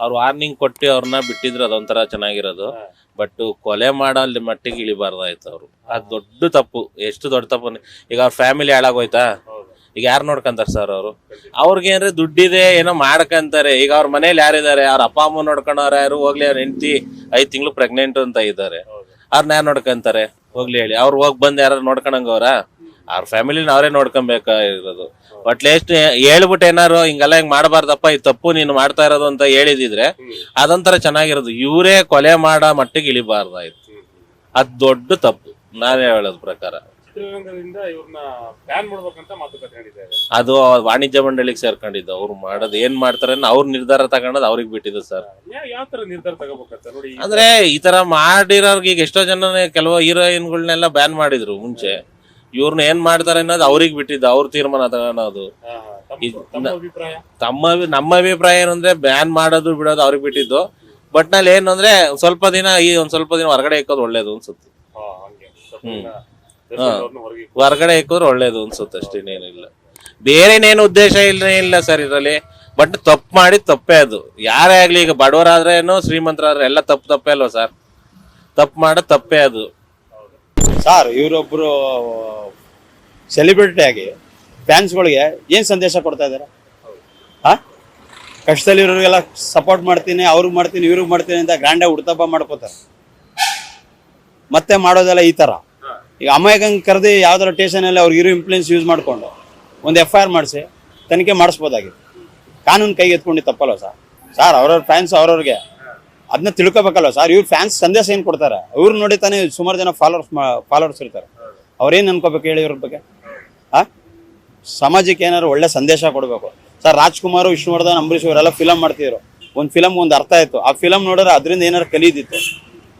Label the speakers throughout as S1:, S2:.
S1: ಅವ್ರು ವಾರ್ನಿಂಗ್ ಕೊಟ್ಟು ಅವ್ರನ್ನ ಬಿಟ್ಟಿದ್ರು ಅದೊಂಥರ ಚೆನ್ನಾಗಿರೋದು. ಬಟ್ ಕೊಲೆ ಮಾಡೋ ಅಲ್ಲಿ ಮಟ್ಟಿಗೆ ಇಳಿಬಾರ್ದಾಯ್ತು ಅವರು. ಅದು ದೊಡ್ಡ ತಪ್ಪು ಎಷ್ಟು ದೊಡ್ಡ ತಪ್ಪು ಈಗ ಅವ್ರ ಫ್ಯಾಮಿಲಿ ಹಾಳಾಗೋಯ್ತಾ? ಈಗ ಯಾರು ನೋಡ್ಕೊಂತಾರೆ ಸರ್ ಅವರು? ಅವ್ರಿಗೆ ಏನ್ರೆ ದುಡ್ಡಿದೆ ಏನೋ ಮಾಡ್ಕಂತಾರೆ. ಈಗ ಅವ್ರ ಮನೇಲಿ ಯಾರಿದ್ದಾರೆ? ಅವ್ರ ಅಪ್ಪ ಅಮ್ಮ ನೋಡ್ಕೊಳೋರು ಯಾರು ಹೋಗ್ಲಿ ಅವ್ರ ಹೆಂಡತಿ ಐದು ತಿಂಗಳು ಪ್ರೆಗ್ನೆಂಟ್ ಅಂತ ಇದ್ದಾರೆ. ಅವ್ರನ್ನ ಯಾರು ನೋಡ್ಕೊಂತಾರೆ? ಹೋಗ್ಲಿ ಹೇಳಿ. ಅವ್ರು ಹೋಗ್ ಬಂದು ಯಾರು ನೋಡ್ಕೊಂಡಂಗವ್ರ ಅವ್ರ ಫ್ಯಾಮಿಲಿನ ಅವರೇ ನೋಡ್ಕೊಬೇಕಾಗಿರೋದು ಅಟ್ಲೀಸ್ಟ್ ಹೇಳ್ಬಿಟ್ಟು ಏನಾರು ಹಿಂಗೆಲ್ಲ ಹಿಂಗ್ ಮಾಡಬಾರ್ದಪ್ಪ ಈ ತಪ್ಪು ನೀನು ಮಾಡ್ತಾ ಇರೋದು ಅಂತ ಹೇಳಿದಿದ್ರೆ ಅದೊಂಥರ ಚೆನ್ನಾಗಿರೋದು. ಇವರೇ ಕೊಲೆ ಮಾಡೋ ಮಟ್ಟಿಗೆ ಇಳಿಬಾರ್ದಾಯ್ತು. ಅದ್ ದೊಡ್ಡ ತಪ್ಪು. ನಾನೇ ಹೇಳೋದ್ ಪ್ರಕಾರ. ಅದು ವಾಣಿಜ್ಯ ಮಂಡಳಿಗೆ ಸೇರ್ಕೊಂಡಿದ್ದು. ಅವ್ರು ಮಾಡೋದು ಏನ್ ಮಾಡ್ತಾರೆ ಅವ್ರ ನಿರ್ಧಾರ ತಗೊಂಡದ್ ಅವ್ರಿಗೆ ಬಿಟ್ಟಿದ್ದು ಸರ್.
S2: ಯಾವ ತರ ನಿರ್ಧಾರ ತಗೋಬೇಕಂತ ನೋಡಿ
S1: ಅಂದ್ರೆ ಈ ತರ ಮಾಡಿರೋರ್ಗೆ ಈಗ ಎಷ್ಟೋ ಜನ ಕೆಲವು ಹೀರೋಯಿನ್ಗಳನ್ನೆಲ್ಲ ಬ್ಯಾನ್ ಮಾಡಿದ್ರು ಮುಂಚೆ. ಇವ್ರನ್ನ ಏನ್ ಮಾಡ್ತಾರೆ ಅನ್ನೋದು ಅವ್ರಿಗೆ ಬಿಟ್ಟಿದ್ದು ಅವ್ರ ತೀರ್ಮಾನ ತಗೊಳೋದು.
S2: ತಮ್ಮ-
S1: ನಮ್ಮ ಅಭಿಪ್ರಾಯ ಏನಂದ್ರೆ ಬ್ಯಾನ್ ಮಾಡೋದು ಬಿಡೋದು ಅವ್ರಿಗೆ ಬಿಟ್ಟಿದ್ದು. ಬಟ್ನಲ್ಲಿ ಏನಂದ್ರೆ ಸ್ವಲ್ಪ ದಿನ ಈ ಒಂದ್ ಸ್ವಲ್ಪ ದಿನ ಹೊರಗಡೆ ಇಕ್ಕೋದು ಒಳ್ಳೇದು ಅನ್ಸುತ್ತೆ. ಹೊರಗಡೆ ಇಕ್ಕೋದ್ರೆ ಒಳ್ಳೇದು ಅನ್ಸುತ್ತೆ ಅಷ್ಟೇನೇನಿಲ್ಲ ಬೇರೆ ಇನ್ನೇನು ಉದ್ದೇಶ ಇಲ್ಲ ಇಲ್ಲ ಸರ್ ಇದರಲ್ಲಿ. ಬಟ್ ತಪ್ಪು ಮಾಡಿ ತಪ್ಪೇ ಅದು. ಯಾರೇ ಆಗ್ಲಿ ಈಗ ಬಡವರಾದ್ರೇನು ಶ್ರೀಮಂತರಾದ್ರೆ ಎಲ್ಲ ತಪ್ಪು ತಪ್ಪೇ ಅಲ್ವಾ ಸರ್? ತಪ್ಪು ಮಾಡೋದು ತಪ್ಪೇ ಅದು.
S3: ಸರ್ ಇವರೊಬ್ಬರು ಸೆಲೆಬ್ರಿಟಿ ಆಗಿ ಫ್ಯಾನ್ಸ್ಗಳಿಗೆ ಏನು ಸಂದೇಶ ಕೊಡ್ತಾ ಇದ್ದಾರೆ? ಹಾ? ಕಷ್ಟದಲ್ಲಿರೋರಿಗೆಲ್ಲ ಸಪೋರ್ಟ್ ಮಾಡ್ತೀನಿ ಅವ್ರಿಗೆ ಮಾಡ್ತೀನಿ ಇವ್ರಿಗೆ ಮಾಡ್ತೀನಿ ಅಂತ ಗ್ರ್ಯಾಂಡಾಗಿ ಉಡ್ತಪ್ಪ ಮಾಡ್ಕೋತಾರೆ. ಮತ್ತೆ ಮಾಡೋದೆಲ್ಲ ಈ ಥರ ಈಗ ಅಮಾಯಕಂಗೆ ಕರೆದು ಯಾವ್ದಾರ ಟೇಷನಲ್ಲಿ ಅವ್ರಿಗೆ ಇರೋ ಇಂಪ್ಲೂಯೆನ್ಸ್ ಯೂಸ್ ಮಾಡಿಕೊಂಡು ಒಂದು ಎಫ್ ಐ ಆರ್ ಮಾಡಿಸಿ, ತನಿಖೆ ಮಾಡಿಸ್ಬೋದಾಗಿತ್ತು. ಕಾನೂನು ಕೈಗೆ ಎತ್ಕೊಂಡು ತಪ್ಪಲ್ವ ಸರ್? ಸರ್, ಅವ್ರವ್ರ ಫ್ಯಾನ್ಸ್ ಅವ್ರವ್ರಿಗೆ ಅದನ್ನ ತಿಳ್ಕೊಬೇಕಲ್ವ ಸರ್? ಇವ್ರ ಫ್ಯಾನ್ಸ್ ಸಂದೇಶ ಏನು ಕೊಡ್ತಾರೆ? ಇವ್ರು ನೋಡಿ ತಾನೇ ಸುಮಾರು ಜನ ಫಾಲೋವರ್ಸ್ ಫಾಲೋವರ್ಸ್ ಇರ್ತಾರೆ. ಅವ್ರೇನು ಅನ್ಕೋಬೇಕು ಹೇಳಿ ಇವ್ರ ಬಗ್ಗೆ? ಆ? ಸಮಾಜಕ್ಕೆ ಏನಾದ್ರು ಒಳ್ಳೆ ಸಂದೇಶ ಕೊಡಬೇಕು. ಸರ್, ರಾಜ್ಕುಮಾರ್, ವಿಷ್ಣುವರ್ಧನ್, ಅಂಬರೀಷ್ ಇವರೆಲ್ಲ ಫಿಲಮ್ ಮಾಡ್ತಿದ್ರು. ಒಂದು ಫಿಲಮ್ ಒಂದು ಅರ್ಥ ಆಯ್ತು. ಆ ಫಿಲಮ್ ನೋಡಿದ್ರೆ ಅದರಿಂದ ಏನಾರು ಕಲಿದಿತ್ತು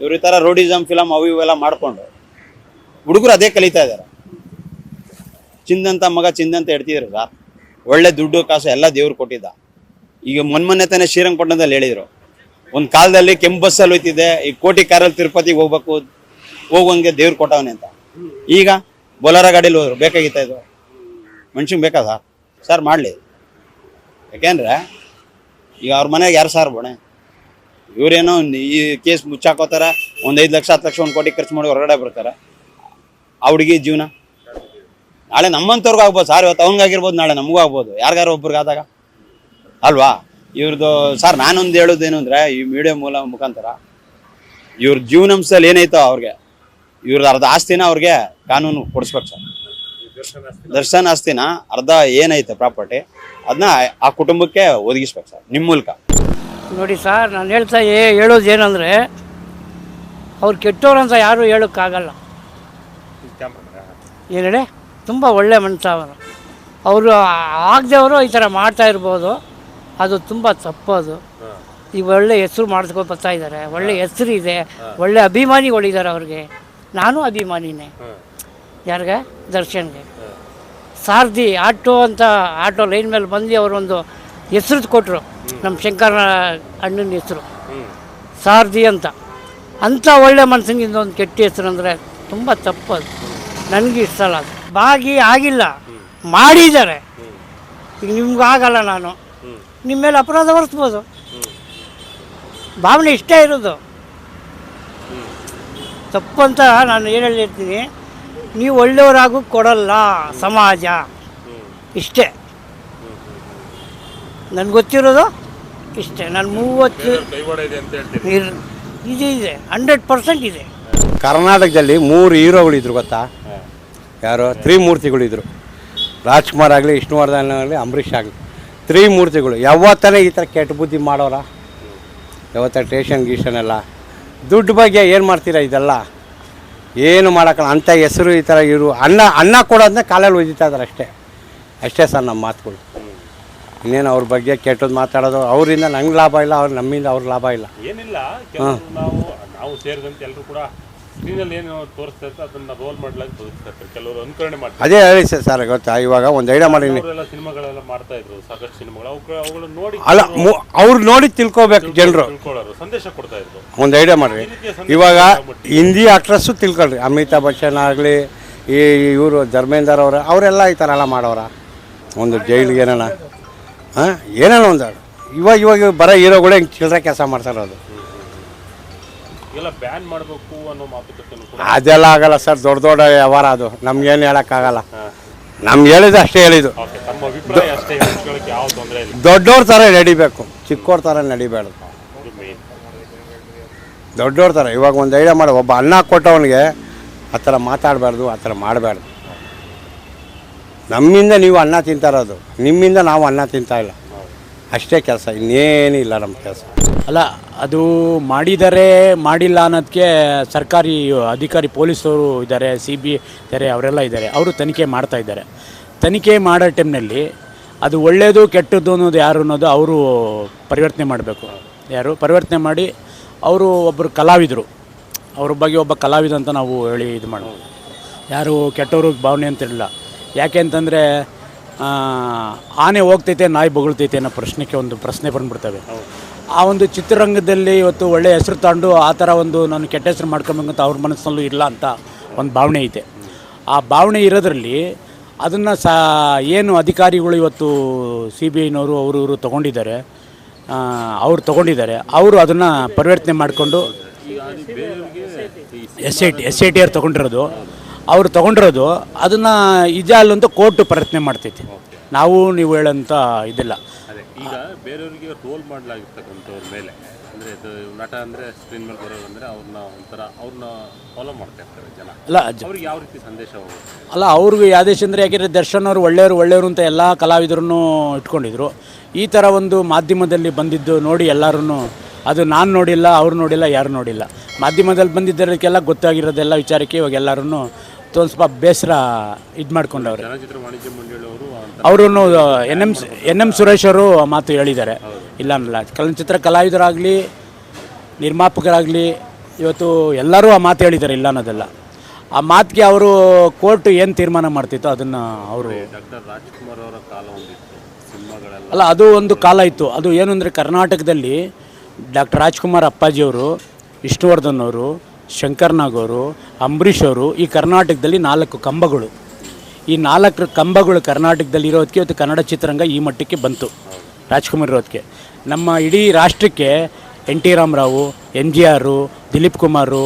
S3: ಇವ್ರ ಈ ಥರ ರೋಡಿಸಮ್ ಫಿಲಮ್ ಅವು ಇವೆಲ್ಲ ಮಾಡ್ಕೊಂಡು. ಹುಡುಗರು ಅದೇ ಕಲಿತಾ ಇದ್ದಾರೆ ಚಿಂದಂತ ಮಗ ಚಿಂದಂತ ಇಡ್ತಿದ್ರು ಸರ್. ಒಳ್ಳೆ ದುಡ್ಡು, ಕಾಸು ಎಲ್ಲ ದೇವ್ರು ಕೊಟ್ಟಿದ್ದ. ಈಗ ಮೊನ್ನೆ ತಾನೇ ಶ್ರೀರಂಗಪಟ್ಟಣದಲ್ಲಿ ಹೇಳಿದರು. ಒಂದು ಕಾಲದಲ್ಲಿ ಕೆಂಪು ಬಸ್ಸಲ್ಲಿ ಹೋಯ್ತಿದ್ದೆ. ಈ ಕೋಟಿ ಕಾರಲ್ಲಿ ತಿರುಪತಿಗೆ ಹೋಗ್ಬೇಕು. ಹೋಗುವಂಗೆ ದೇವ್ರು ಕೊಟ್ಟವನೆ ಅಂತ. ಈಗ ಬೊಲಾರ ಗಾಡೀಲಿ ಹೋದ್ರು, ಬೇಕಾಗಿತ್ತ ಇದು? ಮನುಷ್ಯಂಗೆ ಬೇಕಾದ? ಸರ್ ಸರ್ ಮಾಡಲಿ. ಯಾಕೆಂದ್ರೆ, ಈಗ ಅವ್ರ ಮನೆಗೆ ಯಾರು ಸಾರ್ ಬಣೆ? ಇವರೇನೋ ಈ ಕೇಸ್ ಮುಚ್ಚಾಕೋತಾರ, ಒಂದು ಐದು ಲಕ್ಷ, ಹತ್ತು ಲಕ್ಷ, ಒಂದು ಕೋಟಿ ಖರ್ಚು ಮಾಡಿ ಹೊರಗಡೆ ಬರ್ತಾರೆ. ಆ ಹುಡುಗಿ ಜೀವನ? ನಾಳೆ ನಮ್ಮಂಥವ್ರಿಗೂ ಆಗ್ಬೋದು ಸಾರ್ ಇವತ್ತು ಅವ್ನಿಗಾಗಿರ್ಬೋದು ನಾಳೆ ನಮಗೂ ಆಗ್ಬೋದು. ಯಾರಿಗಾರು ಒಬ್ರಿಗೆ ಆದಾಗ? ಅಲ್ವಾ? ಇವ್ರದ್ದು ಸರ್ ನಾನೊಂದು ಹೇಳೋದೇನು ಅಂದರೆ, ಈ ಮೀಡಿಯಾ ಮೂಲ ಮುಖಾಂತರ, ಇವ್ರ ಜೀವನಾಂಶದಲ್ಲಿ ಏನೈತೋ ಅವ್ರಿಗೆ ಇವ್ರದ್ದು ಅರ್ಧ ಆಸ್ತಿನ ಅವ್ರಿಗೆ ಕಾನೂನು ಕೊಡಿಸ್ಬೇಕು ಸರ್.
S2: ದರ್ಶನ್.
S3: ಆಸ್ತಿನ ಅರ್ಧ ಏನೈತೆ ಪ್ರಾಪರ್ಟಿ ಅದನ್ನ ಆ ಕುಟುಂಬಕ್ಕೆ ಒದಗಿಸ್ಬೇಕು ಸರ್ ನಿಮ್ಮ ಮೂಲಕ.
S4: ನೋಡಿ ಸರ್ ನಾನು ಹೇಳ್ತಾ ಏ ಹೇಳೋದು ಏನಂದರೆ ಅವ್ರು ಕೆಟ್ಟವ್ರು ಅಂತ ಯಾರೂ ಹೇಳೋಕ್ಕಾಗಲ್ಲ. ಏನು ಹೇಳಿ? ತುಂಬ ಒಳ್ಳೆ ಮನುಷ್ಯ ಅವರು. ಅವರು ಆಗದವರು ಈ ಥರ ಮಾಡ್ತಾ ಇರ್ಬೋದು. ಅದು ತುಂಬ ತಪ್ಪೋದು ಈಗ ಒಳ್ಳೆ ಹೆಸರು ಮಾಡಿಸ್ಕೊಂಡು ಬರ್ತಾ ಇದ್ದಾರೆ ಒಳ್ಳೆ ಹೆಸರು ಇದೆ. ಒಳ್ಳೆ ಅಭಿಮಾನಿಗಳಿದ್ದಾರೆ ಅವ್ರಿಗೆ. ನಾನು ಅಭಿಮಾನಿನೇ. ಯಾರಿಗೆ? ದರ್ಶನ್ಗೆ. ಸಾರಥಿ ಆಟೋ ಅಂತ ಆಟೋ ಲೈನ್ ಮೇಲೆ ಬಂದು ಅವರೊಂದು ಹೆಸರು ಕೊಟ್ಟರು ನಮ್ಮ ಶಂಕರ ಅಣ್ಣನ ಹೆಸರು. ಸಾರಥಿ ಅಂತ. ಅಂಥ ಒಳ್ಳೆ ಮನುಷ್ಯನಿಂದ ಒಂದು ಕೆಟ್ಟ ಹೆಸರು ಅಂದರೆ ತುಂಬ ತಪ್ಪದು ನನಗೆ ಇಷ್ಟ ಅಲ್ಲ ಅದು. ಬಾಗಿ ಆಗಿಲ್ಲ. ಮಾಡಿದ್ದಾರೆ. ಈಗ ನಿಮ್ಗೆ ಆಗಲ್ಲ ನಾನು. ನಿಮ್ಮ ಮೇಲೆ ಅಪರಾಧ ಹೊರಿಸ್ಬೋದು. ಭಾವನೆ ಇಷ್ಟೇ ಇರೋದು. ತಪ್ಪಂತ ನಾನು ಏನು ಹೇಳಿರ್ತೀನಿ ನೀವು ಒಳ್ಳೆಯವರಾಗೂ ಕೊಡಲ್ಲ ಸಮಾಜ. ಇಷ್ಟೇ. ನನಗೆ ಗೊತ್ತಿರೋದು ಇಷ್ಟೇ. ನಾನು ಮೂವತ್ತು
S2: ಅಂತ
S4: ಇದೆ ಇದೆ. ಹಂಡ್ರೆಡ್ ಪರ್ಸೆಂಟ್ ಇದೆ.
S5: ಕರ್ನಾಟಕದಲ್ಲಿ ಮೂರು ಹೀರೋಗಳಿದ್ರು ಗೊತ್ತಾ? ಯಾರು? ತ್ರಿಮೂರ್ತಿಗಳಿದ್ರು. ರಾಜ್ಕುಮಾರ್ ಆಗಲಿ ವಿಷ್ಣುವರ್ಧನ್ ಆಗಲಿ ಅಂಬರೀಷ್ ಆಗಲಿ. ತ್ರಿಮೂರ್ತಿಗಳು. ಯಾವತ್ತನೇ ಈ ಥರ ಕೆಟ್ಟ ಬುದ್ಧಿ ಮಾಡೋರ? ಯಾವತ್ತ ಟೇಷನ್ ಗೀಷನ್ ಎಲ್ಲ. ದುಡ್ಡು ಬಗ್ಗೆ ಏನು ಮಾಡ್ತೀರಾ ಇದೆಲ್ಲ? ಏನು ಮಾಡೋಕ್ಕಲ್ಲ. ಅಂಥ ಹೆಸರು ಈ ಥರ ಇರು ಅನ್ನ ಅನ್ನ ಕೊಡೋದನ್ನ ಕಾಲಲ್ಲಿ ಒದಿತಾ ಇದ್ದಾರೆ ಅಷ್ಟೇ. ಅಷ್ಟೇ ಸರ್ ನಮ್ಮ ಮಾತುಗಳು. ಇನ್ನೇನು ಅವ್ರ ಬಗ್ಗೆ ಕೆಟ್ಟದ್ದು ಮಾತಾಡೋದು, ಅವರಿಂದ ನಂಗೆ ಲಾಭ ಇಲ್ಲ, ಅವ್ರು ನಮ್ಮಿಂದ ಅವ್ರ ಲಾಭ ಇಲ್ಲ.
S2: ಏನಿಲ್ಲ ನಾವು ಸೇರಿದಂತೆ ಎಲ್ಲರೂ ಕೂಡ ಸ್ಕ್ರೀನಲ್ಲಿ ಏನು ತೋರಿಸ್ತಾ ಇರ್ತಾರೆ ಅದನ್ನ ರೋಲ್ ಮಾಡ್ಲಾಗಿ ತೋರಿಸ್ತಾ ಇರ್ತಾರೆ ಕೆಲವರು ಅನುಕರಣೆ ಮಾಡ್ತಾರೆ.
S5: ಅದೇ ಹೇಳಿ ಸರ್ ಸರ್ ಗೊತ್ತಾ? ಇವಾಗ ಒಂದು ಐಡಿಯಾ ಮಾಡೀನಿ
S2: ಅವರೆಲ್ಲ ಸಿನಿಮಾಗಳೆಲ್ಲ ಮಾಡ್ತಾ ಇದ್ರು ಸಾಕಷ್ಟು ಸಿನಿಮಾಗಳು. ಅವು ಅವುಗಳನ್ನ ನೋಡಿ
S5: ಅಲ್ಲ ಮು- ಅವ್ರು ನೋಡಿ ತಿಳ್ಕೊಬೇಕು ಜನರು.
S2: ತಿಳ್ಕೊಳ್ಳೋರು ಸಂದೇಶ ಕೊಡ್ತಾ ಇದ್ರು.
S5: ಒಂದು ಐಡಿಯಾ ಮಾಡ್ರಿ ಇವಾಗ ಹಿಂದಿ ಆಕ್ಟ್ರಸ್ಸು ತಿಳ್ಕೊಳ್ರಿ. ಅಮಿತಾಬ್ ಬಚ್ಚನ್ ಆಗಲಿ ಈ ಇವರು ಧರ್ಮೇಂದರ್ ಅವರು ಅವರೆಲ್ಲ ಈ ಥರ ಎಲ್ಲ ಮಾಡೋರ. ಒಂದು ಜೈಲಿಗೆ ಏನಾನ? ಹಾಂ? ಏನೇನೋ ಒಂದು. ಇವಾಗ ಇವಾಗ ಬರೋ ಹೀರೋಗಳು ಹಿಂಗೆ ಚಿಲ್ಲರೆ ಕೆಲಸ ಮಾಡ್ತಾ ಇರೋದು
S2: ಎಲ್ಲ ಬ್ಯಾನ್ ಮಾಡಬೇಕು ಅನ್ನೋ ಮಾತುಕತೆ ಕೂಡ
S5: ಅದೆಲ್ಲ ಆಗಲ್ಲ ಸರ್ ದೊಡ್ಡ ದೊಡ್ಡ ವ್ಯವಹಾರ ಅದು. ನಮ್ಗೇನು ಹೇಳೋಕ್ಕಾಗಲ್ಲ ನಮ್ಗೆ ಹೇಳಿದ್ದು ಅಷ್ಟೇ ಹೇಳಿದ್ದು. ದೊಡ್ಡವ್ರ ಥರ ನಡಿಬೇಕು. ಚಿಕ್ಕವ್ರ ಥರ
S2: ನಡಿಬೇಡ
S5: ದೊಡ್ಡವ್ರ ಥರ ಇವಾಗ ಒಂದು ಐಡಿಯಾ ಮಾಡಿ. ಒಬ್ಬ ಅನ್ನ ಕೊಟ್ಟವನಿಗೆ ಆ ಥರ ಮಾತಾಡಬಾರ್ದು ಆ ಥರ ಮಾಡಬಾರ್ದು. ನಮ್ಮಿಂದ ನೀವು ಅನ್ನ ತಿಂತಾ ಇರೋದು. ನಿಮ್ಮಿಂದ ನಾವು ಅನ್ನ ತಿಂತಾ ಇಲ್ಲ. ಅಷ್ಟೇ ಕೆಲಸ ಇನ್ನೇನಿಲ್ಲ ನಮ್ಮ ಕೆಲಸ.
S6: ಅಲ್ಲ, ಅದು ಮಾಡಿದರೆ ಮಾಡಿಲ್ಲ ಅನ್ನೋದಕ್ಕೆ ಸರ್ಕಾರಿ ಅಧಿಕಾರಿ ಪೊಲೀಸರು ಇದ್ದಾರೆ, ಸಿ ಬಿ ಇದ್ದಾರೆ, ಅವರೆಲ್ಲ ಇದ್ದಾರೆ. ಅವರು ತನಿಖೆ ಮಾಡ್ತಾ ಇದ್ದಾರೆ. ತನಿಖೆ ಮಾಡೋ ಟೈಮ್ನಲ್ಲಿ ಅದು ಒಳ್ಳೆಯದು ಕೆಟ್ಟದ್ದು ಅನ್ನೋದು ಯಾರು ಅನ್ನೋದು ಅವರು ಪರಿವರ್ತನೆ ಮಾಡಬೇಕು. ಯಾರು? ಪರಿವರ್ತನೆ ಮಾಡಿ ಅವರು ಒಬ್ಬರು ಕಲಾವಿದರು. ಅವ್ರ ಬಗ್ಗೆ ಒಬ್ಬ ಕಲಾವಿದ ಅಂತ ನಾವು ಹೇಳಿ ಇದು ಮಾಡ್ಬೋದು ಯಾರು ಕೆಟ್ಟವ್ರಿಗೆ ಭಾವನೆ ಅಂತಿರಲಿಲ್ಲ ಯಾಕೆ ಅಂತಂದರೆ ಆನೆ ಹೋಗ್ತೈತೆ, ನಾಯಿ ಬೊಗಳ್ತೈತೆ ಅನ್ನೋ ಪ್ರಶ್ನೆಗೆ ಒಂದು ಪ್ರಶ್ನೆ ಬಂದ್ಬಿಡ್ತವೆ. ಆ ಒಂದು ಚಿತ್ರರಂಗದಲ್ಲಿ ಇವತ್ತು ಒಳ್ಳೆಯ ಹೆಸರು ತಗೊಂಡು ಆ ಥರ ಒಂದು ನಾನು ಕೆಟ್ಟ ಹೆಸರು ಮಾಡ್ಕೊಬೇಕಂತ ಅವ್ರ ಮನಸ್ಸಲ್ಲೂ ಇಲ್ಲ ಅಂತ ಒಂದು ಭಾವನೆ ಇದೆ. ಆ ಭಾವನೆ ಇರೋದ್ರಲ್ಲಿ ಅದನ್ನು ಸಾ ಏನು ಅಧಿಕಾರಿಗಳು ಇವತ್ತು ಸಿ ಬಿ ಐನವರು ಅವರು ಇವರು ತೊಗೊಂಡಿದ್ದಾರೆ ಅವರು ತೊಗೊಂಡಿದ್ದಾರೆ, ಅವರು ಅದನ್ನು ಪರಿವರ್ತನೆ ಮಾಡಿಕೊಂಡು S I T, S I T R ತೊಗೊಂಡಿರೋದು, ಅವರು ತೊಗೊಂಡಿರೋದು ಅದನ್ನು ಇಜಾಲ್ ಅಂತ ಕೋರ್ಟ್ ಪ್ರಯತ್ನ ಮಾಡ್ತೈತಿ. ನಾವು ನೀವು ಹೇಳೋಂಥ ಇದಿಲ್ಲ.
S2: ಈಗ ಬೇರೆಯವ್ರಿಗೆ ರೋಲ್ ಮಾಡಲಾಗಿರ್ತಕ್ಕಂಥವ್ರ ಮೇಲೆ ಅಂದರೆ ಇದು ನಟ ಅಂದರೆ ಸ್ಕ್ರೀನ್ ಮೇಲೆ ಬರೋರು ಅಂದರೆ ಅವ್ರನ್ನ ಒಂಥರ ಅವ್ರನ್ನ ಫಾಲೋ ಮಾಡ್ತಾ ಇರ್ತಾರೆ ಜನ.
S6: ಅಲ್ಲ
S2: ಅವ್ರಿಗೆ ಯಾವ ರೀತಿ ಸಂದೇಶ ಹೋಗುತ್ತೆ?
S6: ಅಲ್ಲ ಅವ್ರಿಗೆ ಆದೇಶ ಅಂದರೆ ಯಾಕೆಂದರೆ ದರ್ಶನ್ ಅವರು ಒಳ್ಳೆಯವರು ಒಳ್ಳೆಯವರು ಅಂತ ಎಲ್ಲ ಕಲಾವಿದರನ್ನು ಇಟ್ಕೊಂಡಿದ್ರು. ಈ ಥರ ಒಂದು ಮಾಧ್ಯಮದಲ್ಲಿ ಬಂದಿದ್ದು ನೋಡಿ ಎಲ್ಲರೂ ಅದು ನಾನು ನೋಡಿಲ್ಲ ಅವ್ರು ನೋಡಿಲ್ಲ ಯಾರು ನೋಡಿಲ್ಲ. ಮಾಧ್ಯಮದಲ್ಲಿ ಬಂದಿದ್ದಕ್ಕೆಲ್ಲ ಗೊತ್ತಾಗಿರೋದೆಲ್ಲ ವಿಚಾರಕ್ಕೆ ಇವಾಗ ಎಲ್ಲರೂ ಒಂದು ಸ್ವಲ್ಪ ಬೇಸರ ಇದು ಮಾಡ್ಕೊಂಡವ್ರೆ.
S2: ಚಲನಚಿತ್ರ ವಾಣಿಜ್ಯ ಮಂಡಳಿಯವರು ಅಂತ.
S6: ಅವರು N M N M Suresh ಅವರು ಆ ಮಾತು ಹೇಳಿದ್ದಾರೆ. ಇಲ್ಲ ಅನ್ನಲ್ಲ ಚಲನಚಿತ್ರ ಕಲಾವಿದರಾಗಲಿ ನಿರ್ಮಾಪಕರಾಗಲಿ ಇವತ್ತು ಎಲ್ಲರೂ ಆ ಮಾತು ಹೇಳಿದ್ದಾರೆ ಇಲ್ಲ ಅನ್ನೋದೆಲ್ಲ ಆ ಮಾತಿಗೆ ಅವರು ಕೋರ್ಟ್ ಏನು ತೀರ್ಮಾನ ಮಾಡ್ತಿತ್ತು ಅದನ್ನು ಅವರು
S2: ಡಾಕ್ಟರ್ ರಾಜ್ಕುಮಾರ್ ಅವರ ಕಾಲ ಒಂದಿತ್ತು. ಸಿನಿಮಾಗಳೆಲ್ಲ.
S6: ಅಲ್ಲ ಅದು ಒಂದು ಕಾಲ ಇತ್ತು. ಅದು ಏನು ಅಂದರೆ ಕರ್ನಾಟಕದಲ್ಲಿ ಡಾಕ್ಟರ್ ರಾಜ್ಕುಮಾರ್ ಅಪ್ಪಾಜಿಯವರು ವಿಷ್ಣುವರ್ಧನ್ ಅವರು ಶಂಕರ್ನಾಗ್ ಅವರು ಅಂಬರೀಷ್ ಅವರು ಈ ಕರ್ನಾಟಕದಲ್ಲಿ ನಾಲ್ಕು ಕಂಬಗಳು. ಈ ನಾಲ್ಕು ಕಂಬಗಳು ಕರ್ನಾಟಕದಲ್ಲಿ ಇರೋದಕ್ಕೆ ಇವತ್ತು ಕನ್ನಡ ಚಿತ್ರರಂಗ ಈ ಮಟ್ಟಕ್ಕೆ ಬಂತು. ರಾಜ್ಕುಮಾರ್ ಇರೋದಕ್ಕೆ ನಮ್ಮ ಇಡೀ ರಾಷ್ಟ್ರಕ್ಕೆ N T Ramarao M G R, Dilip Kumar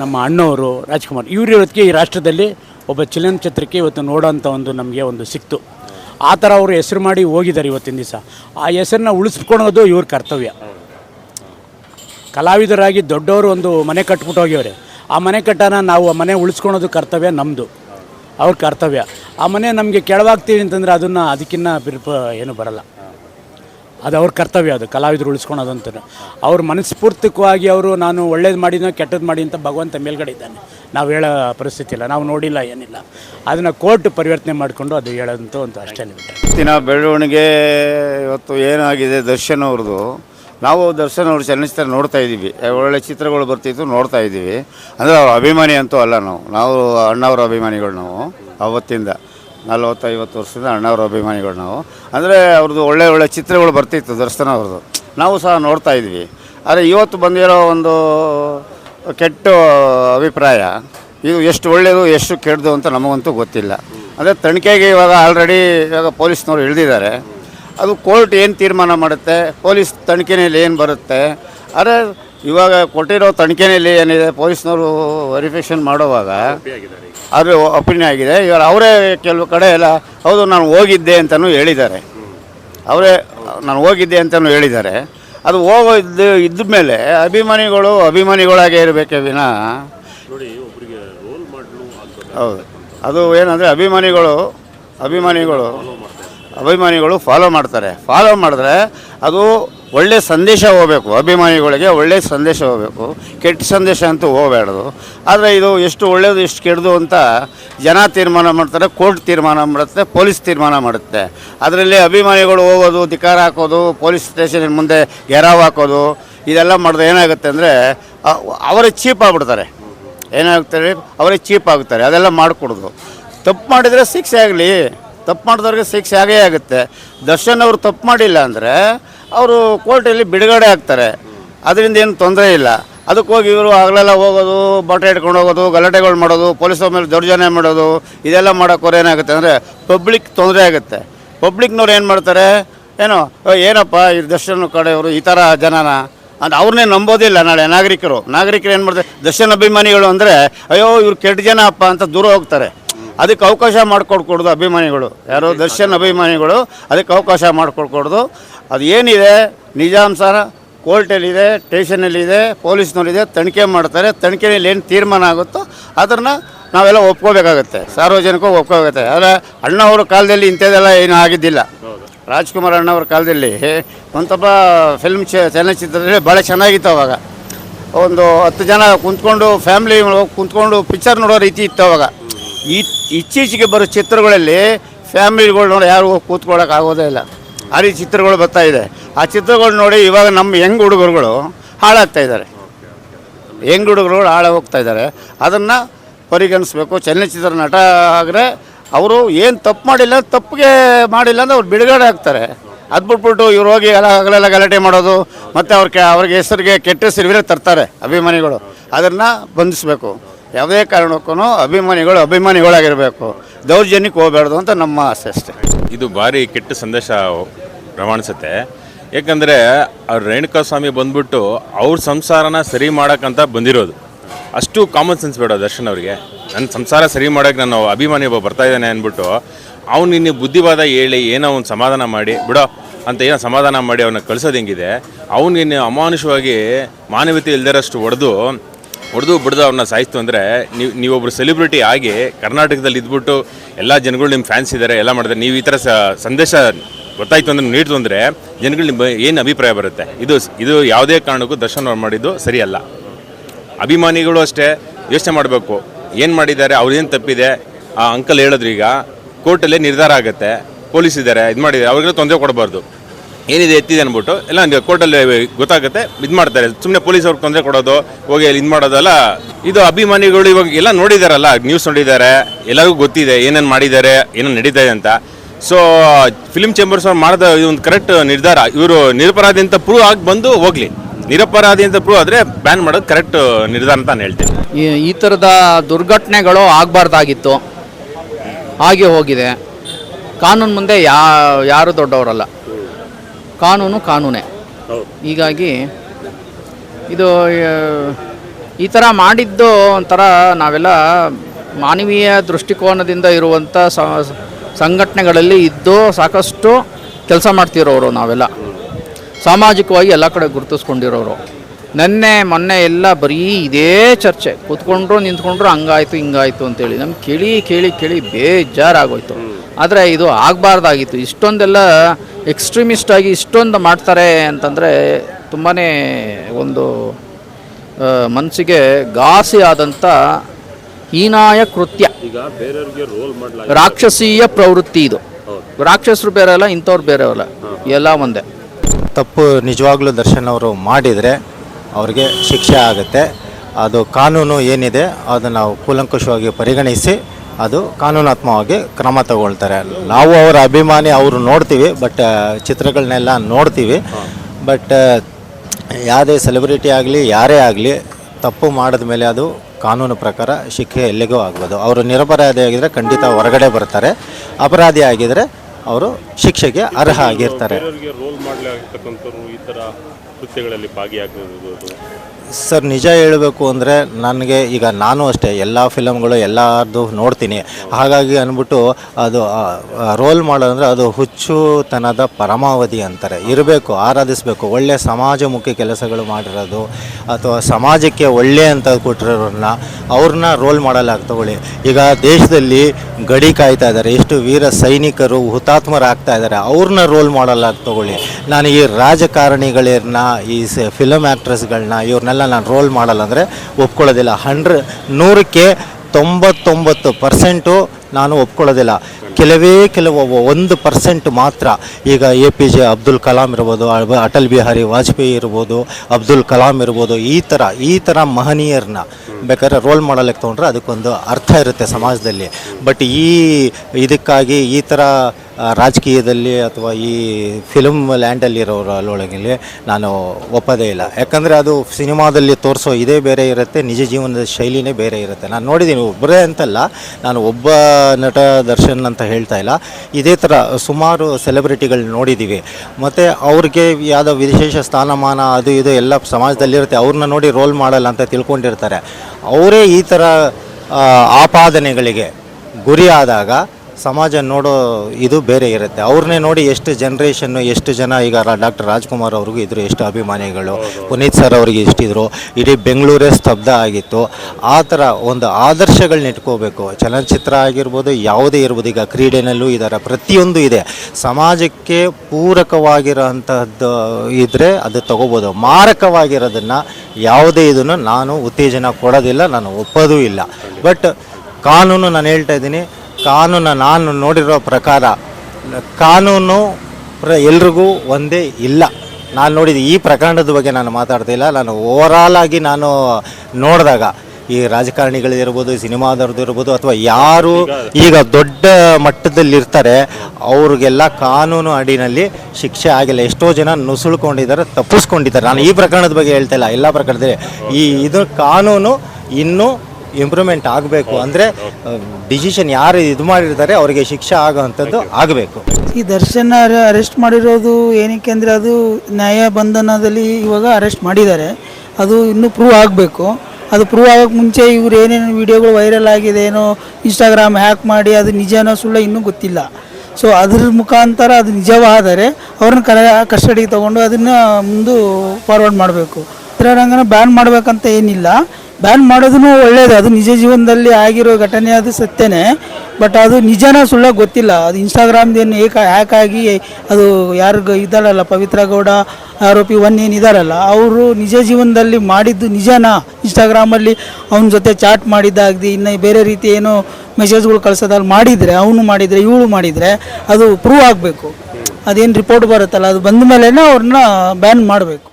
S6: ನಮ್ಮ ಅಣ್ಣವರು ರಾಜ್ಕುಮಾರ್ ಇವರು ಇರೋದಕ್ಕೆ ಈ ರಾಷ್ಟ್ರದಲ್ಲಿ ಒಬ್ಬ ಚಲನಚಿತ್ರಕ್ಕೆ ಇವತ್ತು ನೋಡೋಂಥ ಒಂದು ನಮಗೆ ಒಂದು ಸಿಕ್ತು. ಆ ಥರ ಅವರು ಹೆಸರು ಮಾಡಿ ಹೋಗಿದ್ದಾರೆ ಇವತ್ತಿನ ದಿವಸ. ಆ ಹೆಸರನ್ನ ಉಳಿಸ್ಕೊಳೋದು ಇವ್ರ ಕರ್ತವ್ಯ. ಕಲಾವಿದರಾಗಿ ದೊಡ್ಡವರು ಒಂದು ಮನೆ ಕಟ್ಬಿಟ್ಟು ಹೋಗ್ಯವ್ರೆ ಆ ಮನೆ ಕಟ್ಟನ ನಾವು ಆ ಮನೆ ಉಳಿಸ್ಕೊಳೋದು ಕರ್ತವ್ಯ ನಮ್ಮದು ಅವ್ರ ಕರ್ತವ್ಯ. ಆ ಮನೆ ನಮಗೆ ಕೆಳವಾಗ್ತೀವಿ ಅಂತಂದರೆ ಅದನ್ನು ಅದಕ್ಕಿನ್ನ ಬಿರ್ಪ ಏನು ಬರಲ್ಲ. ಅದು ಅವ್ರ ಕರ್ತವ್ಯ ಅದು, ಕಲಾವಿದರು ಉಳಿಸ್ಕೊಳೋದು ಅಂತ. ಅವ್ರ ಮನಸ್ಫೂರ್ತಿಕವಾಗಿ ಅವರು ನಾನು ಒಳ್ಳೇದು ಮಾಡಿದ್ನೋ ಕೆಟ್ಟದ್ದು ಮಾಡಿ ಅಂತ ಭಗವಂತ ಮೇಲ್ಗಡೆ ಇದ್ದಾನೆ. ನಾವು ಹೇಳೋ ಪರಿಸ್ಥಿತಿ ಇಲ್ಲ, ನಾವು ನೋಡಿಲ್ಲ ಏನಿಲ್ಲ. ಅದನ್ನು ಕೋರ್ಟ್ ಪರಿವರ್ತನೆ ಮಾಡಿಕೊಂಡು ಅದು ಹೇಳೋದಂತ ಒಂದು ಅಷ್ಟೇ
S7: ಇವತ್ತಿನ ಬೆಳವಣಿಗೆ ಇವತ್ತು ಏನಾಗಿದೆ ದರ್ಶನ್ ಅವ್ರದ್ದು? ನಾವು ದರ್ಶನ್ ಅವರು ಚಲನಚಿತ್ರ ನೋಡ್ತಾ ಇದ್ದೀವಿ. ಒಳ್ಳೆ ಚಿತ್ರಗಳು ಬರ್ತಿತ್ತು, ನೋಡ್ತಾ ಇದ್ದೀವಿ. ಅಂದರೆ ಅವ್ರ ಅಭಿಮಾನಿ ಅಂತೂ ಅಲ್ಲ ನಾವು. ನಾವು ಅಣ್ಣವ್ರ ಅಭಿಮಾನಿಗಳು ನಾವು, ಅವತ್ತಿಂದ. ನಲ್ವತ್ತೈವತ್ತು ವರ್ಷದಿಂದ ಅಣ್ಣವ್ರ ಅಭಿಮಾನಿಗಳು ನಾವು. ಅಂದರೆ ಅವ್ರದ್ದು ಒಳ್ಳೆ ಒಳ್ಳೆ ಚಿತ್ರಗಳು ಬರ್ತಿತ್ತು ದರ್ಶನ್ ಅವ್ರದ್ದು ನಾವು ಸಹ ನೋಡ್ತಾ ಇದ್ವಿ ಆದರೆ ಇವತ್ತು ಬಂದಿರೋ ಒಂದು ಕೆಟ್ಟ ಅಭಿಪ್ರಾಯ, ಇದು ಎಷ್ಟು ಒಳ್ಳೆಯದು ಎಷ್ಟು ಕೆಟ್ಟದು ಅಂತ ನಮಗಂತೂ ಗೊತ್ತಿಲ್ಲ. ಅಂದರೆ ತನಿಖೆಗೆ ಇವಾಗ ಆಲ್ರೆಡಿ ಇವಾಗ ಪೊಲೀಸ್ನವ್ರು ಇಳಿದಿದ್ದಾರೆ. ಅದು ಕೋರ್ಟ್ ಏನು ತೀರ್ಮಾನ ಮಾಡುತ್ತೆ? ಪೊಲೀಸ್ ತನಿಖೆಯಲ್ಲಿ ಏನು ಬರುತ್ತೆ? ಆದರೆ ಇವಾಗ ಕೊಟ್ಟಿರೋ ತನಿಖೆಯಲ್ಲಿ ಏನಿದೆ? ಪೊಲೀಸ್ನವರು ವೆರಿಫಿಕೇಷನ್ ಮಾಡುವಾಗ ಅದು ಒಪಿನಿಯನ್ ಆಗಿದೆ. ಇವಾಗ ಅವರೇ ಕೆಲವು ಕಡೆ ಎಲ್ಲ ಹೌದು ನಾನು ಹೋಗಿದ್ದೆ ಅಂತಲೂ ಹೇಳಿದ್ದಾರೆ. ಅವರೇ ನಾನು ಹೋಗಿದ್ದೆ ಅಂತಲೂ ಹೇಳಿದ್ದಾರೆ. ಅದು ಹೋಗೋದು ಇದ್ದ ಮೇಲೆ ಅಭಿಮಾನಿಗಳು ಅಭಿಮಾನಿಗಳಾಗೇ ಇರಬೇಕೇ ವಿನ. ಹೌದು. ಅದು ಏನಂದರೆ ಅಭಿಮಾನಿಗಳು ಅಭಿಮಾನಿಗಳು ಅಭಿಮಾನಿಗಳು ಫಾಲೋ ಮಾಡ್ತಾರೆ. ಫಾಲೋ ಮಾಡಿದ್ರೆ ಅದು ಒಳ್ಳೆ ಸಂದೇಶ ಹೋಗಬೇಕು. ಅಭಿಮಾನಿಗಳಿಗೆ ಒಳ್ಳೆ ಸಂದೇಶ ಹೋಗಬೇಕು. ಕೆಟ್ಟ ಸಂದೇಶ ಅಂತೂ ಹೋಗಬೇಡದು. ಆದರೆ ಇದು ಎಷ್ಟು ಒಳ್ಳೆಯದು ಎಷ್ಟು ಕೆಡ್ದು ಅಂತ ಜನ ತೀರ್ಮಾನ ಮಾಡ್ತಾರೆ, ಕೋರ್ಟ್ ತೀರ್ಮಾನ ಮಾಡುತ್ತೆ, ಪೊಲೀಸ್ ತೀರ್ಮಾನ ಮಾಡುತ್ತೆ. ಅದರಲ್ಲಿ ಅಭಿಮಾನಿಗಳು ಹೋಗೋದು ಧಿಕಾರ ಹಾಕೋದು, ಪೊಲೀಸ್ ಸ್ಟೇಷನ್ ಮುಂದೆ ಗೆರಾವ್ ಹಾಕೋದು, ಇದೆಲ್ಲ ಮಾಡಿದ್ರೆ ಏನಾಗುತ್ತೆ ಅಂದರೆ ಅವರೇ ಚೀಪ್ ಆಗ್ಬಿಡ್ತಾರೆ. ಏನಾಗ್ತಾರೆ ಅವರೇ ಚೀಪ್ ಆಗ್ತಾರೆ. ಅದೆಲ್ಲ ಮಾಡಿಕೊಡೋದು. ತಪ್ಪು ಮಾಡಿದರೆ ಶಿಕ್ಷೆ ಆಗಲಿ. ತಪ್ಪು ಮಾಡಿದವ್ರಿಗೆ ಶಿಕ್ಷೆ ಆಗೇ ಆಗುತ್ತೆ. ದರ್ಶನ್ ಅವರು ತಪ್ಪು ಮಾಡಿಲ್ಲ ಅಂದರೆ ಅವರು ಕೋರ್ಟಲ್ಲಿ ಬಿಡುಗಡೆ ಆಗ್ತಾರೆ. ಅದರಿಂದ ಏನು ತೊಂದರೆ ಇಲ್ಲ. ಅದಕ್ಕೆ ಹೋಗಿ ಇವರು ಆಗಲೆಲ್ಲ ಹೋಗೋದು ಬಟ್ಟೆ ಇಟ್ಕೊಂಡು ಹೋಗೋದು ಗಲಾಟೆಗಳು ಮಾಡೋದು ಪೊಲೀಸರ ಮೇಲೆ ದೌರ್ಜನ್ಯ ಮಾಡೋದು ಇದೆಲ್ಲ ಮಾಡೋಕ್ಕೋರು ಏನಾಗುತ್ತೆ ಅಂದರೆ ಪಬ್ಲಿಕ್ ತೊಂದರೆ ಆಗುತ್ತೆ. ಪಬ್ಲಿಕ್ನವ್ರು ಏನು ಮಾಡ್ತಾರೆ ಏನೋ "ಓ, ಏನಪ್ಪ ಈ ದರ್ಶನ್ ಕಡೆಯವರು ಈ ಥರ ಜನನ? ಅಂತ ಅವ್ರನ್ನೇ ನಂಬೋದಿಲ್ಲ ನಾಳೆ ನಾಗರಿಕರು. ನಾಗರಿಕರು ಏನು ಮಾಡ್ತಾರೆ ದರ್ಶನ್ ಅಭಿಮಾನಿಗಳು ಅಂದರೆ ಅಯ್ಯೋ ಇವ್ರು ಕೆಟ್ಟ ಜನ ಅಪ್ಪ ಅಂತ ದೂರ ಹೋಗ್ತಾರೆ. ಅದಕ್ಕೆ ಅವಕಾಶ ಮಾಡಿಕೊಡ್ಕೊಡ್ದು ಅಭಿಮಾನಿಗಳು. ಯಾರೋ ದರ್ಶನ್ ಅಭಿಮಾನಿಗಳು ಅದಕ್ಕೆ ಅವಕಾಶ ಮಾಡಿಕೊಡ್ಕೊಡ್ದು. ಅದು ಏನಿದೆ? ನಿಜಾಂಸಾರ ಕೋರ್ಟಲ್ಲಿದೆ ಸ್ಟೇಷನಲ್ಲಿದೆ ಪೊಲೀಸ್ನಲ್ಲಿದೆ ತನಿಖೆ ಮಾಡ್ತಾರೆ. ತನಿಖೆಯಲ್ಲಿ ಏನು ತೀರ್ಮಾನ ಆಗುತ್ತೋ ಅದನ್ನು ನಾವೆಲ್ಲ ಒಪ್ಕೋಬೇಕಾಗತ್ತೆ. ಸಾರ್ವಜನಿಕವಾಗಿ ಒಪ್ಕೋಬೇಕಾಗತ್ತೆ. ಆದರೆ ಅಣ್ಣವ್ರ ಕಾಲದಲ್ಲಿ ಇಂಥದ್ದೆಲ್ಲ ಏನು ಆಗಿದ್ದಿಲ್ಲ. ರಾಜ್ಕುಮಾರ್ ಅಣ್ಣವ್ರ ಕಾಲದಲ್ಲಿ ಒಂಥಪ್ಪ ಫಿಲ್ಮ್ ಚ ಚಲನಚಿತ್ರದಲ್ಲಿ ಭಾಳ ಚೆನ್ನಾಗಿತ್ತು ಅವಾಗ. ಒಂದು ಹತ್ತು ಜನ ಕುಂತ್ಕೊಂಡು ಫ್ಯಾಮ್ಲಿ ಕುಂತ್ಕೊಂಡು ಪಿಕ್ಚರ್ ನೋಡೋ ರೀತಿ ಇತ್ತು ಅವಾಗ. ಈ ಇತ್ತೀಚೆಗೆ ಬರೋ ಚಿತ್ರಗಳಲ್ಲಿ ಫ್ಯಾಮಿಲಿಗಳು ನೋಡಿ ಯಾರು ಕೂತ್ಕೊಳ್ಳೋಕೆ ಆಗೋದೇ ಇಲ್ಲ. ಆ ರೀತಿ ಚಿತ್ರಗಳು ಬರ್ತಾ ಇದೆ. ಆ ಚಿತ್ರಗಳು ನೋಡಿ ಇವಾಗ ನಮ್ಮ ಹೆಂಗ್ ಹುಡುಗರುಗಳು ಹಾಳಾಗ್ತಾ ಇದ್ದಾರೆ. ಹೆಂಗ್ ಹುಡುಗರುಗಳು ಹಾಳಾಗ್ತಾ ಹೋಗ್ತಾ ಇದ್ದಾರೆ. ಅದನ್ನು ಪರಿಗಣಿಸ್ಬೇಕು. ಚಲನಚಿತ್ರ ನಟ ಆದರೆ ಅವರು ಏನು ತಪ್ಪು ಮಾಡಿಲ್ಲ, ತಪ್ಪಿಗೆ ಮಾಡಿಲ್ಲ ಅಂದರೆ ಅವ್ರು ಬಿಡುಗಡೆ ಆಗ್ತಾರೆ. ಅದು ಬಿಟ್ಬಿಟ್ಟು ಇವ್ರು ಹೋಗಿ ಎಲ್ಲ ಹಗಲೆಲ್ಲ ಗಲಾಟೆ ಮಾಡೋದು, ಮತ್ತು ಅವ್ರಿಗೆ ಅವ್ರಿಗೆ ಹೆಸರಿಗೆ ಕೆಟ್ಟ ಹೆಸರು ತರ್ತಾರೆ ಅಭಿಮಾನಿಗಳು. ಅದನ್ನು ಬಂಧಿಸಬೇಕು. ಯಾವುದೇ ಕಾರಣಕ್ಕೂ ಅಭಿಮಾನಿಗಳು ಅಭಿಮಾನಿಗಳಾಗಿರಬೇಕು. ದೌರ್ಜನ್ಯಕ್ಕೆ ಹೋಗಬಾರ್ದು ಅಂತ ನಮ್ಮ ಆಸೆ ಅಷ್ಟೇ.
S8: ಇದು ಭಾರಿ ಕೆಟ್ಟ ಸಂದೇಶ ಪ್ರಮಾಣಿಸುತ್ತೆ ಯಾಕಂದರೆ ಅವ್ರು ರೇಣುಕಾ ಸ್ವಾಮಿ ಬಂದ್ಬಿಟ್ಟು ಅವ್ರ ಸಂಸಾರನ ಸರಿ ಮಾಡೋಕ್ಕಂತ ಬಂದಿರೋದು. ಅಷ್ಟು ಕಾಮನ್ ಸೆನ್ಸ್ ಬೇಡ ದರ್ಶನ್ ಅವರಿಗೆ. ನನ್ನ ಸಂಸಾರ ಸರಿ ಮಾಡೋಕ್ಕೆ ನಾನು ಅಭಿಮಾನಿ ಒಬ್ಬ ಬರ್ತಾ ಇದ್ದಾನೆ ಅಂದ್ಬಿಟ್ಟು ಅವ್ನು ಇನ್ನು ಬುದ್ಧಿವಾದ ಹೇಳಿ ಏನೋ ಒಂದು ಸಮಾಧಾನ ಮಾಡಿ, ಬಿಡೋ, ಅಂತ ಏನೋ ಸಮಾಧಾನ ಮಾಡಿ ಅವನ್ನ ಕಳಿಸೋದು ಹೆಂಗಿದೆ? ಅವ್ನಿಗೆ ಅಮಾನುಷವಾಗಿ ಮಾನವೀಯತೆ ಇಲ್ದಿರೋಷ್ಟು ಹೊಡೆದು ಹೊಡೆದು ಬಿಡ್ದು ಅವ್ರನ್ನ ಸಾಯಿಸ್ತು ಅಂದರೆ ನೀವು ನೀವೊಬ್ಬರು ಸೆಲೆಬ್ರಿಟಿ ಆಗಿ ಕರ್ನಾಟಕದಲ್ಲಿ ಇದ್ಬಿಟ್ಟು ಎಲ್ಲ ಜನಗಳು ನಿಮ್ಮ ಫ್ಯಾನ್ಸ್ ಇದ್ದಾರೆ ಎಲ್ಲ ಮಾಡಿದ್ರೆ ನೀವು ಈ ಥರ ಸಂದೇಶ ಗೊತ್ತಾಯ್ತು ಅಂದ್ರೆ ನೀಡ್ತು ಅಂದರೆ ಜನಗಳು ನಿಮ್ಮ ಏನು ಅಭಿಪ್ರಾಯ ಬರುತ್ತೆ? ಇದು ಇದು ಯಾವುದೇ ಕಾರಣಕ್ಕೂ ದರ್ಶನ್ ಮಾಡಿದ್ದು ಸರಿಯಲ್ಲ. ಅಭಿಮಾನಿಗಳು ಅಷ್ಟೇ ಯೋಚನೆ ಮಾಡಬೇಕು. ಏನು ಮಾಡಿದ್ದಾರೆ ಅವ್ರೇನು ತಪ್ಪಿದೆ? ಆ ಅಂಕಲ್ ಹೇಳಿದ್ರು ಈಗ, ಕೋರ್ಟಲ್ಲೇ ನಿರ್ಧಾರ ಆಗುತ್ತೆ, ಪೊಲೀಸ್ ಇದ್ದಾರೆ ಇದು ಮಾಡಿದ್ದಾರೆ ಅವ್ರಿಗೆಲ್ಲ ತೊಂದರೆ ಕೊಡಬಾರ್ದು. ಏನಿದೆ ಎತ್ತಿದೆ ಅಂದ್ಬಿಟ್ಟು, ಎಲ್ಲ ಕೋರ್ಟಲ್ಲಿ ಗೊತ್ತಾಗುತ್ತೆ. ಇದು ಮಾಡ್ತಾರೆ. ಸುಮ್ಮನೆ ಪೊಲೀಸ್ ಅವ್ರಿಗೆ ತೊಂದರೆ ಕೊಡೋದು, ಹೋಗಿ ಅಲ್ಲಿ ಇದು ಮಾಡೋದಲ್ಲ ಇದು ಅಭಿಮಾನಿಗಳು ಇವಾಗ ಎಲ್ಲ ನೋಡಿದಾರಲ್ಲ ನ್ಯೂಸ್ ನೋಡಿದ್ದಾರೆ ಎಲ್ಲರಿಗೂ ಗೊತ್ತಿದೆ, ಏನೇನು ಮಾಡಿದ್ದಾರೆ ಏನೇನು ನಡೀತಾ ಇದೆ ಅಂತ. ಸೊ ಫಿಲ್ಮ್ ಚೇಂಬರ್ಸ್ ಅವ್ರು ಮಾಡಿದ ಒಂದು ಕರೆಕ್ಟ್ ನಿರ್ಧಾರ. ಇವರು ನಿರಪರಾಧಿ ಅಂತ ಪ್ರೂವ್ ಆಗಿ ಬಂದು ಹೋಗ್ಲಿ. ನಿರಪರಾಧಿ ಅಂತ ಪ್ರೂವ್ ಆದರೆ ಬ್ಯಾನ್ ಮಾಡೋದು ಕರೆಕ್ಟ್ ನಿರ್ಧಾರ ಅಂತ ನಾನು ಹೇಳ್ತೀನಿ.
S9: ಈ ಥರದ ದುರ್ಘಟನೆಗಳು ಆಗಬಾರ್ದಾಗಿತ್ತು. ಹಾಗೆ ಹೋಗಿದೆ. ಕಾನೂನು ಮುಂದೆ ಯಾ, ಯಾರು ದೊಡ್ಡವರಲ್ಲ. ಕಾನೂನು ಕಾನೂನೇ. ಹೀಗಾಗಿ ಇದು ಈ ಥರ ಮಾಡಿದ್ದು ಒಂಥರ ನಾವೆಲ್ಲ ಮಾನವೀಯ ದೃಷ್ಟಿಕೋನದಿಂದ ಇರುವಂಥ ಸಂಘಟನೆಗಳಲ್ಲಿ ಇದ್ದು ಸಾಕಷ್ಟು ಕೆಲಸ ಮಾಡ್ತಿರೋರು ನಾವೆಲ್ಲ. ಸಾಮಾಜಿಕವಾಗಿ ಎಲ್ಲ ಕಡೆ ಗುರುತಿಸ್ಕೊಂಡಿರೋರು. ನೆನ್ನೆ ಮೊನ್ನೆ ಎಲ್ಲ ಬರೀ ಇದೇ ಚರ್ಚೆ. ಕೂತ್ಕೊಂಡ್ರು ನಿಂತ್ಕೊಂಡ್ರು ಹಂಗಾಯ್ತು ಹಿಂಗಾಯ್ತು ಅಂತೇಳಿ. ನಮ್ಗೆ ಕೇಳಿ ಕೇಳಿ ಕೇಳಿ ಬೇಜಾರಾಗೋಯ್ತು. ಆದರೆ ಇದು ಆಗಬಾರ್ದಾಗಿತ್ತು. ಇಷ್ಟೊಂದೆಲ್ಲ ಎಕ್ಸ್ಟ್ರೀಮಿಸ್ಟ್ ಆಗಿ ಇಷ್ಟೊಂದು ಮಾಡ್ತಾರೆ ಅಂತಂದರೆ ತುಂಬಾ ಒಂದು ಮನಸ್ಸಿಗೆ ಘಾಸಿ ಆದಂಥ ಹೀನಾಯ ಕೃತ್ಯ.
S2: ಈಗ ಬೇರೆಯವ್ರಿಗೆ ರೋಲ್ ಮಾಡಲಾಗ
S9: ರಾಕ್ಷಸೀಯ ಪ್ರವೃತ್ತಿ ಇದು. ರಾಕ್ಷಸರು ಬೇರೆ ಅಲ್ಲ ಇಂಥವ್ರು ಬೇರೆ ಅಲ್ಲ ಎಲ್ಲ ಒಂದೇ.
S10: ತಪ್ಪು ನಿಜವಾಗ್ಲೂ ದರ್ಶನ್ ಅವರು ಮಾಡಿದರೆ ಅವ್ರಿಗೆ ಶಿಕ್ಷೆ ಆಗುತ್ತೆ. ಅದು ಕಾನೂನು ಏನಿದೆ ಅದನ್ನು ನಾವು ಕೂಲಂಕುಷವಾಗಿ ಪರಿಗಣಿಸಿ ಅದು ಕಾನೂನಾತ್ಮಕವಾಗಿ ಕ್ರಮ ತಗೊಳ್ತಾರೆ. ನಾವು ಅವರ ಅಭಿಮಾನಿ, ಅವರು ನೋಡ್ತೀವಿ, ಬಟ್ ಚಿತ್ರಗಳನ್ನೆಲ್ಲ ನೋಡ್ತೀವಿ. ಬಟ್ ಯಾವುದೇ ಸೆಲೆಬ್ರಿಟಿ ಆಗಲಿ, ಯಾರೇ ಆಗಲಿ, ತಪ್ಪು ಮಾಡಿದ ಮೇಲೆ ಅದು ಕಾನೂನು ಪ್ರಕಾರ ಶಿಕ್ಷೆ ಎಲ್ಲಿಗೂ ಆಗ್ಬೋದು. ಅವರು ನಿರಪರಾಧಿ ಆಗಿದ್ದರೆ ಖಂಡಿತ ಹೊರಗಡೆ ಬರ್ತಾರೆ. ಅಪರಾಧಿ ಆಗಿದ್ದರೆ ಅವರು ಶಿಕ್ಷೆಗೆ ಅರ್ಹ ಆಗಿರ್ತಾರೆ.
S2: ಕೃತ್ಯಗಳಲ್ಲಿ ಭಾಗಿಯಾಗಿರ್ಬೋದು
S10: ಸರ್, ನಿಜ ಹೇಳಬೇಕು ಅಂದರೆ ನನಗೆ ಈಗ ನಾನು ಅಷ್ಟೇ, ಎಲ್ಲ ಫಿಲಮ್ಗಳು ಎಲ್ಲರದು ನೋಡ್ತೀನಿ. ಹಾಗಾಗಿ ಅಂದ್ಬಿಟ್ಟು ಅದು ರೋಲ್ ಮಾಡೋದಂದರೆ ಅದು ಹುಚ್ಚುತನದ ಪರಮಾವಧಿ ಅಂತಾರೆ. ಇರಬೇಕು, ಆರಾಧಿಸಬೇಕು. ಒಳ್ಳೆಯ ಸಮಾಜಮುಖಿ ಕೆಲಸಗಳು ಮಾಡಿರೋದು ಅಥವಾ ಸಮಾಜಕ್ಕೆ ಒಳ್ಳೆ ಅಂತ ಕೊಟ್ಟಿರೋರನ್ನ ಅವ್ರನ್ನ ರೋಲ್ ಮಾಡಲಾಗಿ ತಗೊಳ್ಳಿ. ಈಗ ದೇಶದಲ್ಲಿ ಗಡಿ ಕಾಯ್ತಾ ಇದ್ದಾರೆ. ಎಷ್ಟು ವೀರ ಸೈನಿಕರು ಹುತಾತ್ಮರಾಗ್ತಾ ಇದ್ದಾರೆ. ಅವ್ರನ್ನ ರೋಲ್ ಮಾಡಲಾಗಿ ತಗೊಳ್ಳಿ. ನಾನು ಈ ರಾಜಕಾರಣಿಗಳನ್ನ, ಈ ಫಿಲಮ್ ಆ್ಯಕ್ಟ್ರೆಸ್ಗಳನ್ನ ಇವ್ರನ್ನೆಲ್ಲ ನಾನು ರೋಲ್ ಮಾಡಲ್ಲ ಅಂದರೆ ಒಪ್ಕೊಳ್ಳೋದಿಲ್ಲ. ಹಂಡ್ರೆ, ನೂರಕ್ಕೆ ತೊಂಬತ್ತೊಂಬತ್ತು ಪರ್ಸೆಂಟು ನಾನು ಒಪ್ಕೊಳ್ಳೋದಿಲ್ಲ. ಕೆಲವೇ ಕೆಲವು ಒಂದು ಪರ್ಸೆಂಟ್ ಮಾತ್ರ. ಈಗ A P J Abdul Kalam ಇರ್ಬೋದು ಅಟಲ್ ಬಿಹಾರಿ ವಾಜಪೇಯಿ ಇರ್ಬೋದು, ಅಬ್ದುಲ್ ಕಲಾಂ ಇರ್ಬೋದು, ಈ ಥರ ಈ ಥರ ಮಹನೀಯರನ್ನ ಬೇಕಾದ್ರೆ ರೋಲ್ ಮಾಡಲಿಕ್ಕೆ ತೊಗೊಂಡ್ರೆ ಅದಕ್ಕೊಂದು ಅರ್ಥ ಇರುತ್ತೆ ಸಮಾಜದಲ್ಲಿ. ಬಟ್ ಈ ಇದಕ್ಕಾಗಿ ಈ ಥರ ರಾಜಕೀಯದಲ್ಲಿ ಅಥವಾ ಈ ಫಿಲ್ಮ್ ಲ್ಯಾಂಡಲ್ಲಿರೋರು ಅಲ್ಲೊಳಗಲ್ಲಿ ನಾನು ಒಪ್ಪದೇ ಇಲ್ಲ. ಯಾಕಂದರೆ ಅದು ಸಿನಿಮಾದಲ್ಲಿ ತೋರಿಸೋ ಇದೇ ಬೇರೆ ಇರುತ್ತೆ, ನಿಜ ಜೀವನದ ಶೈಲಿನೇ ಬೇರೆ ಇರುತ್ತೆ. ನಾನು ನೋಡಿದ್ದೀನಿ, ಒಬ್ಬರೇ ಅಂತಲ್ಲ, ನಾನು ಒಬ್ಬ ನಟ ದರ್ಶನ್ ಅಂತ ಹೇಳ್ತಾ ಇಲ್ಲ. ಇದೇ ಥರ ಸುಮಾರು ಸೆಲೆಬ್ರಿಟಿಗಳು ನೋಡಿದ್ದೀವಿ ಮತ್ತು ಅವ್ರಿಗೆ ಯಾವುದೋ ವಿಶೇಷ ಸ್ಥಾನಮಾನ, ಅದು ಇದು ಎಲ್ಲ ಸಮಾಜದಲ್ಲಿರುತ್ತೆ. ಅವ್ರನ್ನ ನೋಡಿ ರೋಲ್ ಮಾಡಲ್ಲ ಅಂತ ತಿಳ್ಕೊಂಡಿರ್ತಾರೆ. ಅವರೇ ಈ ಥರ ಆಪಾದನೆಗಳಿಗೆ ಗುರಿಯಾದಾಗ ಸಮಾಜ ನೋಡೋ ಇದು ಬೇರೆ ಇರುತ್ತೆ. ಅವ್ರನ್ನೇ ನೋಡಿ ಎಷ್ಟು ಜನ್ರೇಷನ್ನು ಎಷ್ಟು ಜನ ಈಗ ಡಾಕ್ಟರ್ ರಾಜ್ಕುಮಾರ್ ಅವ್ರಿಗೂ ಇದ್ರು ಎಷ್ಟು ಅಭಿಮಾನಿಗಳು. ಪುನೀತ್ ಸರ್ ಅವ್ರಿಗೆ ಎಷ್ಟಿದ್ರು ಇಡೀ ಬೆಂಗಳೂರೇ ಸ್ತಬ್ಧ ಆಗಿತ್ತು. ಆ ಥರ ಒಂದು ಆದರ್ಶಗಳನ್ನ ಇಟ್ಕೋಬೇಕು. ಚಲನಚಿತ್ರ ಆಗಿರ್ಬೋದು ಯಾವುದೇ ಇರ್ಬೋದು ಈಗ ಕ್ರೀಡೆನಲ್ಲೂ ಇದರ ಪ್ರತಿಯೊಂದು ಇದೆ. ಸಮಾಜಕ್ಕೆ ಪೂರಕವಾಗಿರೋ ಅಂಥದ್ದು ಇದ್ದರೆ ಅದು ತಗೋಬೋದು. ಮಾರಕವಾಗಿರೋದನ್ನು ಯಾವುದೇ ಇದನ್ನು ನಾನು ಉತ್ತೇಜನ ಕೊಡೋದಿಲ್ಲ ನಾನು ಒಪ್ಪೋದೂ ಇಲ್ಲ. ಬಟ್ ಕಾನೂನು ನಾನು ಹೇಳ್ತಾ ಇದ್ದೀನಿ ಕಾನೂನು ನಾನು ನೋಡಿರೋ ಪ್ರಕಾರ ಕಾನೂನು ಪ್ರ ಎಲ್ರಿಗೂ ಒಂದೇ ಇಲ್ಲ. ನಾನು ನೋಡಿದ ಈ ಪ್ರಕರಣದ ಬಗ್ಗೆ ನಾನು ಮಾತಾಡ್ತಾ ಇಲ್ಲ. ನಾನು ಓವರಾಲ್ ಆಗಿ ನಾನು ನೋಡಿದಾಗ ಈ ರಾಜಕಾರಣಿಗಳಿರ್ಬೋದು ಸಿನಿಮಾದವ್ರದ್ದು ಇರ್ಬೋದು, ಅಥವಾ ಯಾರು ಈಗ ದೊಡ್ಡ ಮಟ್ಟದಲ್ಲಿ ಇರ್ತಾರೆ, ಅವ್ರಿಗೆಲ್ಲ ಕಾನೂನು ಅಡಿನಲ್ಲಿ ಶಿಕ್ಷೆ ಆಗಿಲ್ಲ. ಎಷ್ಟೋ ಜನ ನುಸುಳ್ಕೊಂಡಿದ್ದಾರೆ, ತಪ್ಪಿಸ್ಕೊಂಡಿದ್ದಾರೆ. ನಾನು ಈ ಪ್ರಕರಣದ ಬಗ್ಗೆ ಹೇಳ್ತಾ ಇಲ್ಲ. ಎಲ್ಲ ಪ್ರಕರಣದಲ್ಲಿ ಈ ಇದು ಕಾನೂನು ಇನ್ನೂ ಇಂಪ್ರೂವ್ಮೆಂಟ್ ಆಗಬೇಕು ಅಂದರೆ ಡಿಸಿಷನ್ ಯಾರು ಇದು ಮಾಡಿರ್ತಾರೆ ಅವರಿಗೆ ಶಿಕ್ಷೆ ಆಗೋವಂಥದ್ದು ಆಗಬೇಕು.
S11: ಈ ದರ್ಶನ್ ಅರೆಸ್ಟ್ ಮಾಡಿರೋದು ಏನಕ್ಕೆ ಅಂದರೆ ಅದು ನ್ಯಾಯ ಬಂಧನದಲ್ಲಿ ಇವಾಗ ಅರೆಸ್ಟ್ ಮಾಡಿದ್ದಾರೆ. ಅದು ಇನ್ನೂ ಪ್ರೂವ್ ಆಗಬೇಕು. ಅದು ಪ್ರೂವ್ ಆಗೋಕ್ಕೆ ಮುಂಚೆ ಇವ್ರು ಏನೇನು ವಿಡಿಯೋಗಳು ವೈರಲ್ ಆಗಿದೆ ಏನೋ ಇನ್ಸ್ಟಾಗ್ರಾಮ್ ಹ್ಯಾಕ್ ಮಾಡಿ ಅದು ನಿಜನೋ ಸುಳ್ಳು ಇನ್ನೂ ಗೊತ್ತಿಲ್ಲ. ಸೊ ಅದ್ರ ಮುಖಾಂತರ ಅದು ನಿಜವಾದರೆ ಅವ್ರನ್ನ ಕರ ಕಸ್ಟಡಿಗೆ ತೊಗೊಂಡು ಅದನ್ನು ಮುಂದೆ ಫಾರ್ವರ್ಡ್ ಮಾಡಬೇಕು. ಚಿತ್ರರಂಗನ ಬ್ಯಾನ್ ಮಾಡಬೇಕಂತ ಏನಿಲ್ಲ. ಬ್ಯಾನ್ ಮಾಡೋದು ಒಳ್ಳೆಯದು ಅದು ನಿಜ ಜೀವನದಲ್ಲಿ ಆಗಿರೋ ಘಟನೆ, ಅದು ಸತ್ಯನೇ. ಬಟ್ ಅದು ನಿಜನ ಸುಳ್ಳ ಗೊತ್ತಿಲ್ಲ. ಅದು ಇನ್ಸ್ಟಾಗ್ರಾಮ್ದೇನು ಏಕ ಹ್ಯಾಕ್ ಆಗಿ ಅದು ಯಾರಿಗೂ ಇದ್ದಾರಲ್ಲ ಪವಿತ್ರ ಗೌಡ ಆರೋಪಿ ಒನ್ ಏನು ಇದ್ದಾರಲ್ಲ ಅವರು ನಿಜ ಜೀವನದಲ್ಲಿ ಮಾಡಿದ್ದು ನಿಜನಾ. ಇನ್ಸ್ಟಾಗ್ರಾಮಲ್ಲಿ ಅವನ ಜೊತೆ ಚಾಟ್ ಮಾಡಿದ್ದಾಗಲಿ, ಇನ್ನು ಬೇರೆ ರೀತಿ ಏನೋ ಮೆಸೇಜ್ಗಳು ಕಳ್ಸೋದಲ್ಲಿ ಮಾಡಿದರೆ, ಅವನು ಮಾಡಿದರೆ, ಇವಳು ಮಾಡಿದರೆ, ಅದು ಪ್ರೂವ್ ಆಗಬೇಕು. ಅದೇನು ರಿಪೋರ್ಟ್ ಬರುತ್ತಲ್ಲ, ಅದು ಬಂದ ಮೇಲೇ ಅವ್ರನ್ನ ಬ್ಯಾನ್ ಮಾಡಬೇಕು.